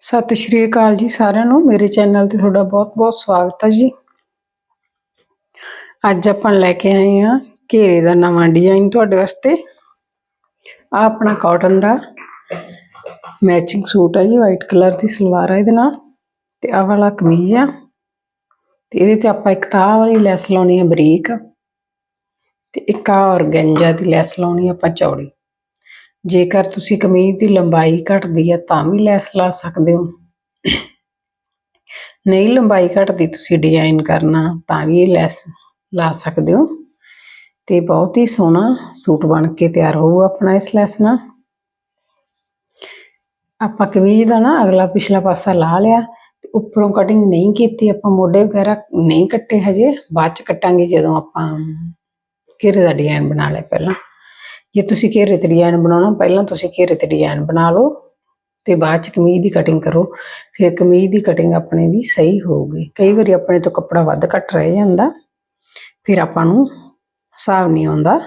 ਸਤਿ ਸ਼੍ਰੀ ਅਕਾਲ ਜੀ ਸਾਰਿਆਂ ਨੂੰ। ਮੇਰੇ ਚੈਨਲ ਤੇ ਤੁਹਾਡਾ ਬਹੁਤ-ਬਹੁਤ ਸਵਾਗਤ ਹੈ ਜੀ। ਅੱਜ ਆਪਾਂ ਲੈ ਕੇ ਆਏ ਹਾਂ ਘੇਰੇ ਦਾ ਨਵਾਂ ਡਿਜ਼ਾਈਨ ਤੁਹਾਡੇ ਵਾਸਤੇ। ਆ ਆਪਣਾ ਕਾਟਨ ਦਾ ਮੈਚਿੰਗ ਸੂਟ ਹੈ ਜੀ ਵਾਈਟ ਕਲਰ ਦੀ ਸਲਵਾਰ ਹੈ ਇਹਦੇ ਨਾਲ। ਤੇ ਆਹ ਵਾਲਾ ਕਮੀਜ਼ ਆ। ਤੇ ਇਹਦੇ ਤੇ ਆਪਾਂ ਇੱਕ ਤਾਂ ਵਾਲੀ ਲੈਸ ਲਾਉਣੀ ਹੈ ਬਰੀਕ। ਤੇ ਇੱਕ ਆ ਔਰਗੈਂਜਾ ਦੀ ਲੈਸ ਲਾਉਣੀ ਹੈ ਆਪਾਂ ਚੌੜੀ। ਜੇਕਰ ਤੁਸੀਂ ਕਮੀਜ਼ ਦੀ ਲੰਬਾਈ ਘਟਦੀ ਹੈ ਤਾਂ ਵੀ ਲੈਸ ਲਾ ਸਕਦੇ ਹੋ। ਨਹੀਂ ਲੰਬਾਈ ਘਟਦੀ ਤੁਸੀਂ ਡਿਜ਼ਾਈਨ ਕਰਨਾ ਤਾਂ ਵੀ ਇਹ ਲੈਸ ਲਾ ਸਕਦੇ ਹੋ। ਤੇ ਬਹੁਤ ਹੀ ਸੋਹਣਾ ਸੂਟ ਬਣ ਕੇ ਤਿਆਰ ਹੋਊਗਾ ਆਪਣਾ ਇਸ ਲੈਸ ਨਾਲ। ਆਪਾਂ ਕਮੀਜ਼ ਦਾ ਨਾ ਅਗਲਾ ਪਿਛਲਾ ਪਾਸਾ ਲਾ ਲਿਆ ਤੇ ਉੱਪਰੋਂ ਕਟਿੰਗ ਨਹੀਂ ਕੀਤੀ, ਆਪਾਂ ਮੋਢੇ ਵਗੈਰਾ ਨਹੀਂ ਕੱਟੇ ਹਜੇ, ਬਾਅਦ ਚ ਕੱਟਾਂਗੇ ਜਦੋਂ ਆਪਾਂ ਘੇਰੇ ਦਾ ਡਿਜ਼ਾਈਨ ਬਣਾ ਲਿਆ ਪਹਿਲਾਂ। ਜੇ ਤੁਸੀਂ ਘੇਰੇ ਤੇ ਡਿਜ਼ਾਈਨ ਬਣਾਉਣਾ, ਪਹਿਲਾਂ ਤੁਸੀਂ ਘੇਰੇ ਤੇ ਡਿਜ਼ਾਈਨ ਬਣਾ ਲਓ ਤੇ ਬਾਅਦ ਚ ਕਮੀਜ਼ ਦੀ ਕਟਿੰਗ ਕਰੋ। ਫਿਰ ਕਮੀਜ਼ ਦੀ ਕਟਿੰਗ ਆਪਣੇ ਦੀ ਸਹੀ ਹੋਊਗੀ। ਕਈ ਵਾਰੀ ਆਪਣੇ ਤੋਂ ਕੱਪੜਾ ਵੱਧ ਘੱਟ ਰਹਿ ਜਾਂਦਾ, ਫਿਰ ਆਪਾਂ ਨੂੰ ਹਿਸਾਬ ਨਹੀਂ ਆਉਂਦਾ।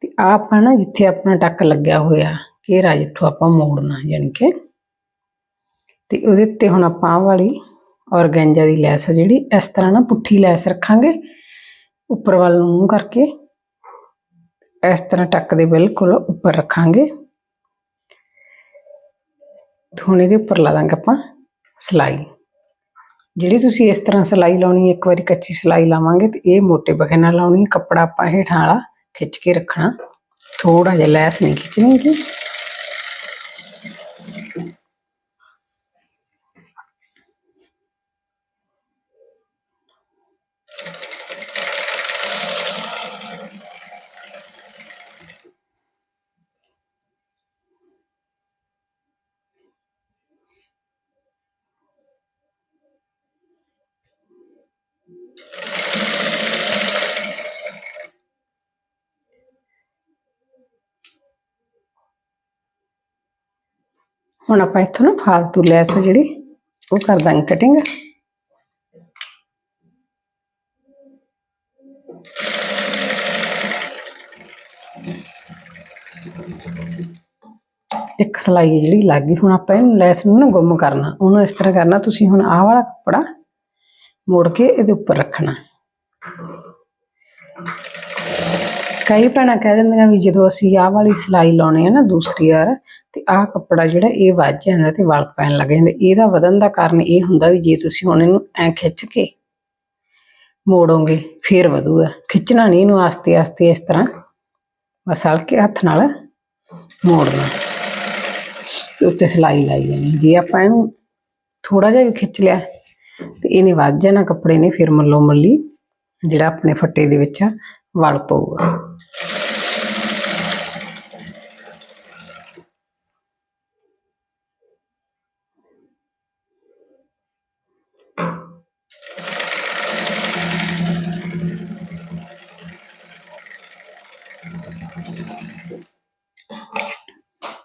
ਤੇ ਆ ਆਪਾਂ ਨਾ, ਜਿੱਥੇ ਆਪਣਾ ਟੱਕ ਲੱਗਿਆ ਹੋਇਆ, ਘੇਰਾ ਜਿੱਥੋਂ ਆਪਾਂ ਮੋੜਨਾ ਯਾਨੀ ਕਿ। ਤੇ ਉਹਦੇ ਉੱਤੇ ਹੁਣ ਆਪਾਂ ਆਹ ਵਾਲੀ ਔਰਗੈਂਜਾ ਦੀ ਲੈਸ ਆ ਜਿਹੜੀ, ਇਸ ਤਰ੍ਹਾਂ ਨਾ ਪੁੱਠੀ ਲੈਸ ਰੱਖਾਂਗੇ, ਉੱਪਰ ਵੱਲ ਨੂੰ ਮੂੰਹ ਕਰਕੇ। ਇਸ ਤਰ੍ਹਾਂ ਟੱਕ ਦੇ ਬਿਲਕੁਲ ਉੱਪਰ ਰੱਖਾਂਗੇ। ਹੁਣ ਇਹਦੇ ਉੱਪਰ ਲਾ ਦਾਂਗੇ ਆਪਾਂ ਸਲਾਈ। ਜਿਹੜੀ ਤੁਸੀਂ ਇਸ ਤਰ੍ਹਾਂ ਸਲਾਈ ਲਾਉਣੀ, ਇੱਕ ਵਾਰੀ ਕੱਚੀ ਸਲਾਈ ਲਾਵਾਂਗੇ ਤੇ ਇਹ ਮੋਟੇ ਬਖੇ ਨਾਲ ਲਾਉਣੀ, ਕੱਪੜਾ ਆਪਾਂ ਹੇਠਾਂ ਵਾਲਾ ਖਿੱਚ ਕੇ ਰੱਖਣਾ। ਥੋੜਾ ਜਿਹਾ ਲੈਸ ਨਹੀਂ ਖਿੱਚਣੀ ਇਹਦੀ। ਹੁਣ ਆਪਾਂ ਇੱਥੋਂ ਨਾ ਫਾਲਤੂ ਲੈਸ ਜਿਹੜੀ ਉਹ ਕਰ ਦਾਂਗੇ ਕਟਿੰਗ ਇੱਕ ਸਲਾਈ ਜਿਹੜੀ ਲੱਗ ਗਈ, ਹੁਣ ਆਪਾਂ ਇਹਨੂੰ ਲੈਸ ਨੂੰ ਨਾ ਗੁੰਮ ਕਰਨਾ। ਉਹਨੂੰ ਇਸ ਤਰ੍ਹਾਂ ਕਰਨਾ, ਤੁਸੀਂ ਹੁਣ ਆਹ ਵਾਲਾ ਕੱਪੜਾ ਮੋੜ ਕੇ ਇਹਦੇ ਉੱਪਰ ਰੱਖਣਾ। ਕਈ ਭੈਣਾਂ ਕਹਿ ਦਿੰਦੀਆਂ ਵੀ ਜਦੋਂ ਅਸੀਂ ਆਹ ਵਾਲੀ ਸਿਲਾਈ ਲਾਉਣੀ ਹੈ ਨਾ ਦੂਸਰੀ ਵਾਰ ਤੇ ਆਹ ਕੱਪੜਾ ਜਿਹੜਾ ਇਹ ਵੱਜ ਜਾਂਦਾ ਤੇ ਵਲ ਪੈਣ ਲੱਗ ਜਾਂਦੇ। ਇਹਦਾ ਵਧਣ ਦਾ ਕਾਰਨ ਇਹ ਹੁੰਦਾ ਵੀ ਜੇ ਤੁਸੀਂ ਹੁਣ ਇਹਨੂੰ ਐ ਖਿੱਚ ਕੇ ਮੋੜੋਗੇ, ਫੇਰ ਵਧੂਗਾ। ਖਿੱਚਣਾ ਨਹੀਂ ਇਹਨੂੰ ਆਸਤੇ ਆਸਤੇ ਇਸ ਤਰ੍ਹਾਂ ਬਸ ਹਲਕੇ ਹੱਥ ਨਾਲ ਮੋੜਨਾ। ਤੇ ਉੱਤੇ ਸਿਲਾਈ ਲਾਈ ਜਾਣੀ। ਜੇ ਆਪਾਂ ਇਹਨੂੰ ਥੋੜਾ ਜਿਹਾ ਵੀ ਖਿੱਚ ਲਿਆ, ਤੇ ਇਹਨੇ ਵੱਜ ਜਾਣਾ ਕੱਪੜੇ ਨੇ, ਫਿਰ ਮੱਲੋ ਮੱਲੀ ਜਿਹੜਾ ਆਪਣੇ ਫੱਟੇ ਦੇ ਵਿੱਚ ਆ, ਵਲ ਪਊਗਾ।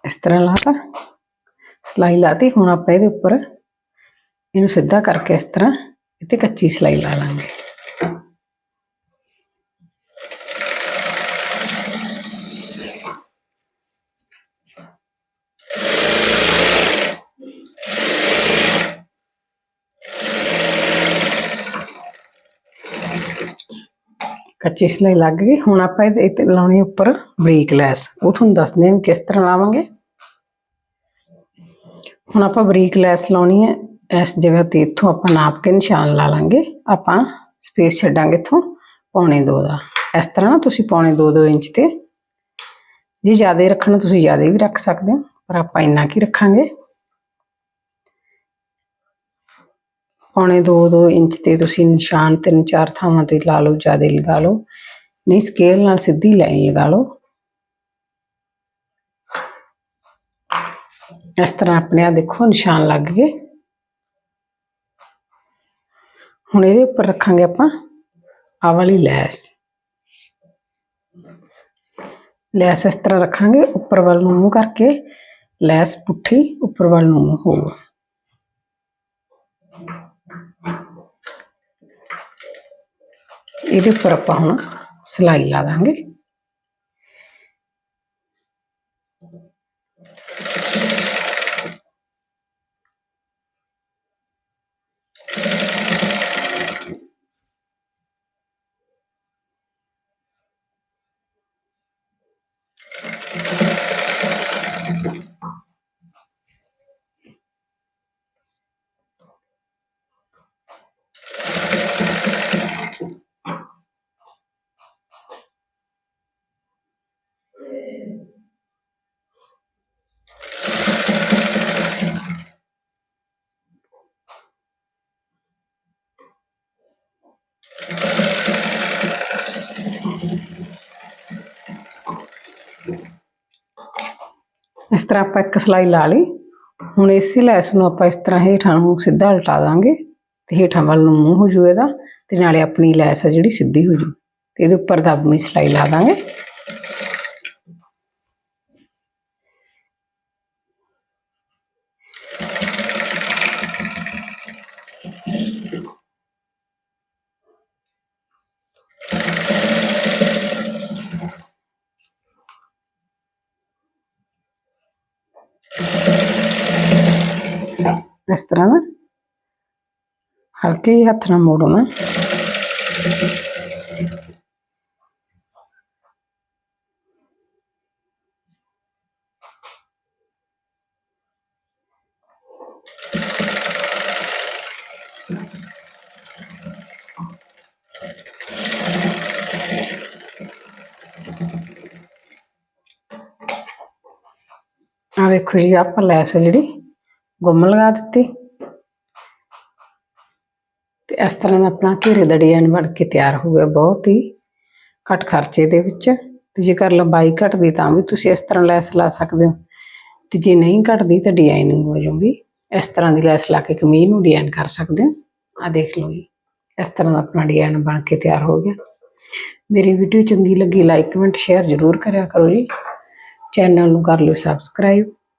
ਇਸ ਤਰ੍ਹਾਂ ਲਾਤਾ। ਸਲਾਈ ਲਾਤੀ, ਹੁਣ ਆਪਾਂ ਇਹਦੇ ਉੱਪਰ ਇਹਨੂੰ ਸਿੱਧਾ ਕਰਕੇ ਇਸ ਤਰ੍ਹਾਂ ਇੱਥੇ ਕੱਚੀ ਸਲਾਈ ਲਾ ਲਾਂਗੇ। ਕੱਚੀ ਸਲਾਈ ਲੱਗ ਗਈ। ਹੁਣ ਆਪਾਂ ਇਹਦੇ ਤੇ ਲਾਉਣੀ ਹੈ ਉੱਪਰ ਬਰੀਕ ਲੈਸ। ਉਹ ਤੁਹਾਨੂੰ ਦੱਸਦੇ ਹਾਂ ਵੀ ਕਿਸ ਤਰ੍ਹਾਂ ਲਾਵਾਂਗੇ। ਹੁਣ ਆਪਾਂ ਬਰੀਕ ਲੈਸ ਲਾਉਣੀ ਹੈ। ਇਸ ਜਗ੍ਹਾ ਤੇ ਇੱਥੋਂ ਆਪਾਂ ਨਾਪ ਕੇ ਨਿਸ਼ਾਨ ਲਾ ਲਾਂਗੇ। ਆਪਾਂ ਸਪੇਸ ਛੱਡਾਂਗੇ ਇੱਥੋਂ ਪੌਣੇ 2 ਦਾ। ਇਸ ਤਰ੍ਹਾਂ ਨਾ ਤੁਸੀਂ ਪੌਣੇ 2-2 ਇੰਚ ਤੇ ਜੇ ਜ਼ਿਆਦਾ ਰੱਖਣਾ ਤੁਸੀਂ ਜ਼ਿਆਦਾ ਵੀ ਰੱਖ ਸਕਦੇ ਹੋ। ਪਰ ਆਪਾਂ ਇੰਨਾ ਕੀ ਰੱਖਾਂਗੇ। ਪੌਣੇ 2-2 ਇੰਚ ਤੇ ਤੁਸੀਂ ਨਿਸ਼ਾਨ ਤਿੰਨ ਚਾਰ ਥਾਵਾਂ ਤੇ ਲਾ ਲਓ, ਜ਼ਿਆਦਾ ਲਗਾ ਲਓ। ਨਹੀਂ ਸਕੇਲ ਨਾਲ ਸਿੱਧੀ ਲਾਈਨ ਲਗਾ ਲਓ। ਇਸ ਤਰ੍ਹਾਂ ਆਪਣੇ ਆ ਦੇਖੋ, ਨਿਸ਼ਾਨ ਲੱਗ ਗਏ। ਹੁਣ ਇਹਦੇ ਉੱਪਰ ਰੱਖਾਂਗੇ ਆਪਾਂ ਆ ਵਾਲੀ ਲੈਸ। ਲੈਸ ਇਸ ਤਰ੍ਹਾਂ ਰੱਖਾਂਗੇ, ਉੱਪਰ ਵੱਲ ਨੂੰ ਮੂੰਹ ਕਰਕੇ, ਲੈਸ ਪੁੱਠੀ, ਉੱਪਰ ਵੱਲ ਨੂੰ ਮੂੰਹ ਹੋਊਗਾ ਇਹਦੇ ਉੱਪਰ ਆਪਾਂ ਹੁਣ ਸਿਲਾਈ ਲਾ ਦਾਂਗੇ। ਇਸ ਤਰ੍ਹਾਂ ਆਪਾਂ ਇੱਕ ਸਲਾਈ ਲਾ ਲਈ। ਹੁਣ ਇਸੇ ਲੈਸ ਨੂੰ ਆਪਾਂ ਇਸ ਤਰ੍ਹਾਂ ਹੇਠਾਂ ਨੂੰ ਸਿੱਧਾ ਉਲਟਾ ਦਾਂਗੇ ਤੇ ਹੇਠਾਂ ਵੱਲ ਨੂੰ ਮੂੰਹ ਹੋ ਜੂ ਇਹਦਾ ਤੇ ਨਾਲੇ ਆਪਣੀ ਲੈਸ ਆ ਜਿਹੜੀ ਸਿੱਧੀ ਹੋ ਜੂ। ਤੇ ਇਹਦੇ ਉੱਪਰ ਦਬਵੀਂ ਸਲਾਈ ਲਾ ਦਾਂਗੇ। ਇਸ ਤਰ੍ਹਾਂ ਨਾ। ਹਲਕੇ ਹੱਥ ਨਾਲ ਮੋੜਨਾ ਆ ਵੇਖੋ ਜੀ ਆਪਾਂ ਲੈਸ ਜਿਹੜੀ। ਗੁੰਮ ਲਗਾ ਦਿੱਤੀ। ਤੇ ਇਸ ਤਰ੍ਹਾਂ ਦਾ ਆਪਣਾ ਘੇਰੇ ਦਾ ਡਿਜ਼ਾਈਨ ਬਣ ਕੇ ਤਿਆਰ ਹੋ ਗਿਆ ਬਹੁਤ ਹੀ ਘੱਟ ਖਰਚੇ ਦੇ ਵਿੱਚ। ਤੇ ਜੇਕਰ ਲੰਬਾਈ ਘਟਦੀ ਤਾਂ ਵੀ ਤੁਸੀਂ ਇਸ ਤਰ੍ਹਾਂ ਲੈਸ ਲਾ ਸਕਦੇ ਹੋ। ਤੇ ਜੇ ਨਹੀਂ ਘਟਦੀ ਤਾਂ ਡਿਜ਼ਾਈਨਿੰਗ ਵਜੋਂ ਵੀ ਇਸ ਤਰ੍ਹਾਂ ਦੀ ਲੈਸ ਲਾ ਕੇ ਕਮੀਜ਼ ਨੂੰ ਡਿਜ਼ਾਈਨ ਕਰ ਸਕਦੇ ਹੋ। ਆ ਦੇਖ ਲਓ ਜੀ, ਇਸ ਤਰ੍ਹਾਂ ਦਾ ਆਪਣਾ ਡਿਜ਼ਾਈਨ ਬਣ ਕੇ ਤਿਆਰ ਹੋ ਗਿਆ। ਮੇਰੀ ਵੀਡੀਓ ਚੰਗੀ ਲੱਗੀ ਲਾਈਕ ਕਮੈਂਟ ਸ਼ੇਅਰ ਜ਼ਰੂਰ ਕਰਿਆ ਕਰੋ ਜੀ। ਚੈਨਲ ਨੂੰ ਕਰ ਲਿਓ ਸਬਸਕ੍ਰਾਈਬ